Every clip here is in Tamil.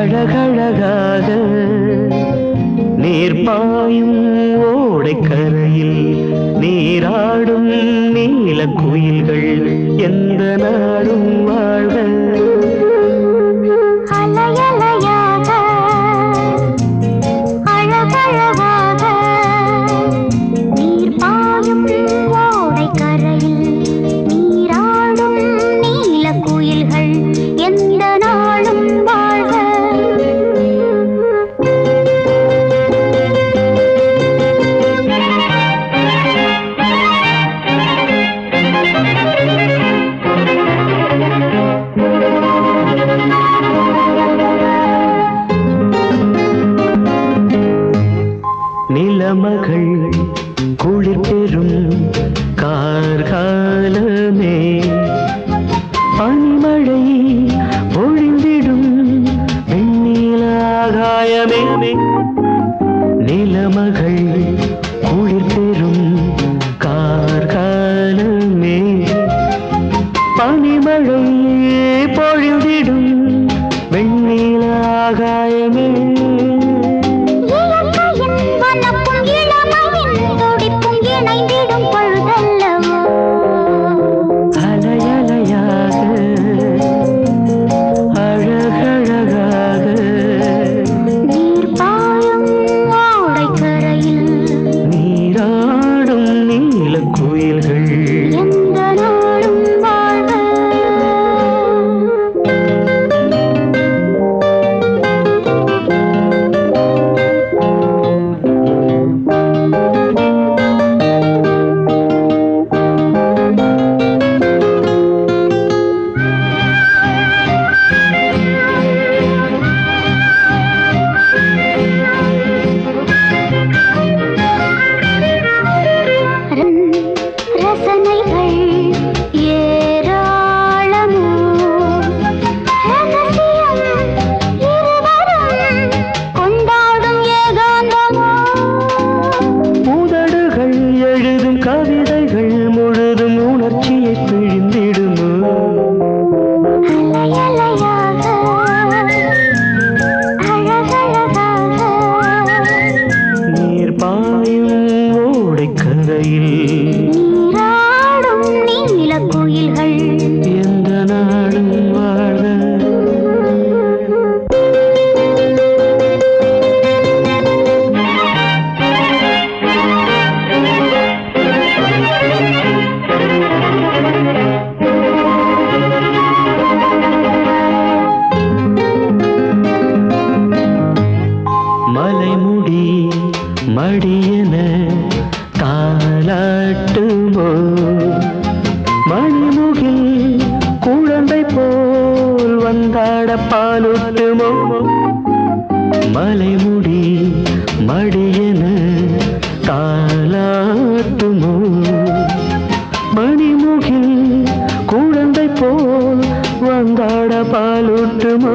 அழகழகாக நீர்பாயும் ஓடைக்கரையில் நீராடும் நீல குயில்கள் எந்த நாடும் வாழ்கள் நிலமகள் குளிர் பெறும் கார்காலமே. பனிமழை பொழிந்திடும் வெண்ணிலாகாயமே நிலமகள் குளிர் பெறும் கார்காலமே. பனிமழை பொழிந்திடும் வெண்ணிலாகாயமே இயற்கையின் குயில்கள் ஓடைக்கரையில் நீராடும் நீல குயில்கள். எந்த நாடும் வாழ மலைமுடி மடியன மணிமுகில் குழந்தை போல் வந்தாட பாலுட்டுமோ? மலைமுடி மடியன தாலாட்டுமோ மணிமுகில் குழந்தை போல் வந்தாட பாலுட்டுமோ?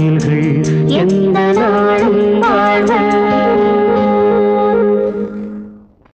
நீராடும்